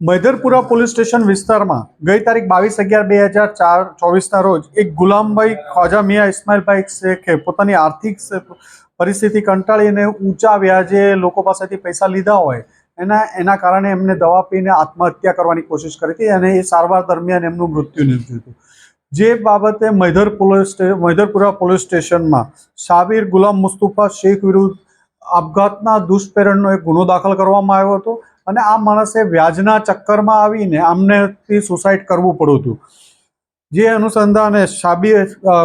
Maidarpura police station વિસ્તારમાં ગઈ તારીખ બાવીસ અગિયાર બે હજાર ચાર ચોવીસના રોજ એક ગુલામભાઈ ખ્વાજા મિયા ઇસ્માઇલભાઈ શેખે પોતાની આર્થિક પરિસ્થિતિ કંટાળીને ઊંચા વ્યાજે લોકો પાસેથી પૈસા લીધા હોય એના એના કારણે એમને દવા પીને આત્મહત્યા કરવાની કોશિશ કરી હતી અને એ સારવાર દરમિયાન એમનું મૃત્યુ નિપજ્યું હતું. જે બાબતે મૈધર પોલીસ મૈધરપુરા મૈદરપુરા પોલીસ સ્ટેશનમાં સાબિર ગુલામ મુસ્તુફા શેખ વિરુદ્ધ આપઘાતના દુષ્પ્રેરણનો એક ગુનો દાખલ કરવામાં આવ્યો હતો અને આ માણસે વ્યાજના ચક્કરમાં આવીને આમનેથી સુસાઇડ કરવું પડ્યું હતું. જે અનુસંધાને શાબી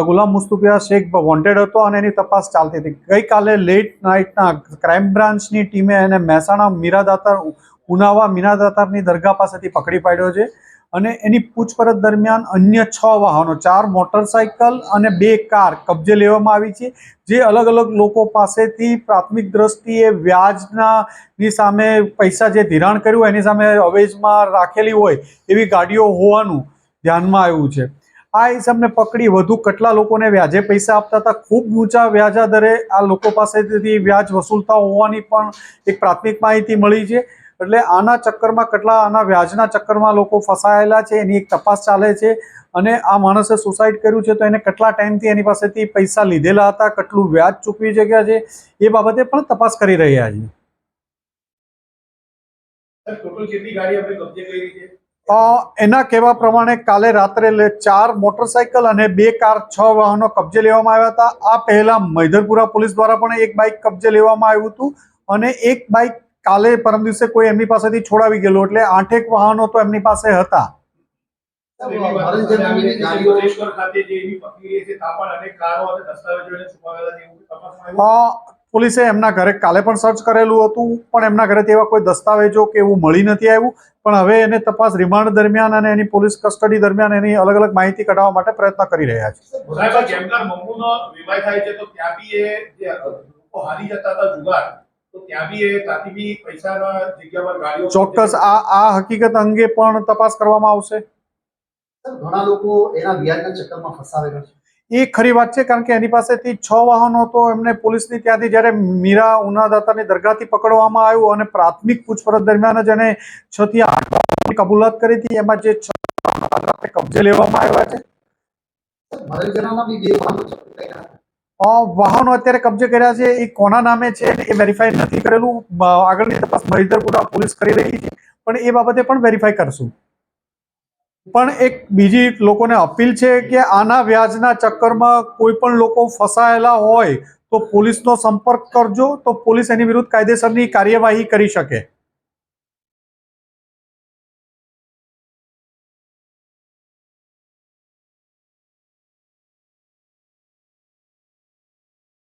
ગુલામ મુસ્તુફિયા શેખ વોન્ટેડ હતો અને એની તપાસ ચાલતી હતી. ગઈકાલે લેટ નાઇટના ક્રાઇમ બ્રાન્ચની ટીમે એને મહેસાણા મીરાદાતાર, ઉનાવા મીરાદાતારની દરગાહ પાસેથી પકડી પાડ્યો છે. અને એની પૂછપરછ દરમિયાન અન્ય છ વાહનો, ચાર મોટરસાઇકલ અને બે કાર કબજે લેવામાં આવી છે, જે અલગ અલગ લોકો પાસેથી પ્રાથમિક દ્રષ્ટિએ વ્યાજના ની સામે પૈસા જે ધિરાણ કર્યું એની સામે અવેજમાં રાખેલી હોય, એવી ગાડીઓ હોવાનું ધ્યાનમાં આવ્યું છે. આ હિસાબને પકડી વધુ કેટલા લોકોને વ્યાજે પૈસા આપતા હતા? ખૂબ ઊંચા વ્યાજા દરે આ લોકો પાસેથી વ્યાજ વસૂલતા હોવાની પણ એક પ્રાથમિક માહિતી મળી છે. એટલે આના ચક્કરમાં કેટલા આના વ્યાજના ચક્કરમાં લોકો ફસાયેલા છે એની એક તપાસ ચાલે છે. અને આ માણસે સુસાઇડ કર્યું છે તો એને કેટલા ટાઈમથી એની પાસેથી પૈસા લીધેલા હતા કેટલું વ્યાજ ચૂકવી જગ્યા છે એ બાબતે પણ તપાસ કરી રહ્યા છે. એના કહેવા પ્રમાણે કાલે રાત્રે લે- ચાર મોટરસાયકલ અને બે કાર છ વાહનો કબજે લેવામાં આવ્યા હતા. આ પહેલા મૈધરપુરા પોલીસ દ્વારા પણ એક બાઇક કબજે લેવામાં આવ્યું હતું અને એક બાઇક કાલે પરમ દિવસે કોઈ એમની પાસેથી છોડાવી ગયેલું, એટલે આઠેક વાહનો તો એમની પાસે હતા. પોલીસે એમના ઘરે કાલે પણ સર્ચ કરેલું હતું, પણ એમના ઘરેથી એવા કોઈ દસ્તાવેજો કે એવું મળી નથી આવ્યું. પણ હવે એને તપાસ રિમાન્ડ દરમિયાન અને એની પોલીસ કસ્ટડી દરમિયાન એની અલગ અલગ માહિતી કઢાવવા માટે પ્રયત્ન કરી રહ્યા છે. હતા ચોક્કસ આ આ હકીકત અંગે પણ તપાસ કરવામાં આવશે? ઘણા લોકો એના વ્યાજના ચક્કરમાં ફસાવેલા છે. એ ખરી વાત છે કારણ કે એની પાસેથી છ વાહનો તો એમને પોલીસની ત્યાંથી જ્યારે મીરા ઉનાદાતાની દરગાહથી પકડવામાં આવ્યું અને પ્રાથમિક પૂછપરછ દરમિયાન જ એને છ થી આઠ વાહનોની કબૂલાત કરી હતી એમાં જે છ કબજે લેવામાં આવ્યા છે. વાહનો અત્યારે કબજે કર્યા છે. એ કોના નામે છે એ વેરીફાઈ નથી કરેલું. આગળની તપાસ મહિધરપુરા પોલીસ કરી રહી છે. પણ એ બાબતે પણ વેરીફાઈ કરશું. પણ એક બીજી લોકોને અપીલ છે કે આના વ્યાજના ચક્કરમાં કોઈ પણ લોકો ફસાયેલા હોય તો પોલીસનો સંપર્ક કરજો. તો પોલીસ એની વિરુદ્ધ કાયદેસરની કાર્યવાહી કરી શકે.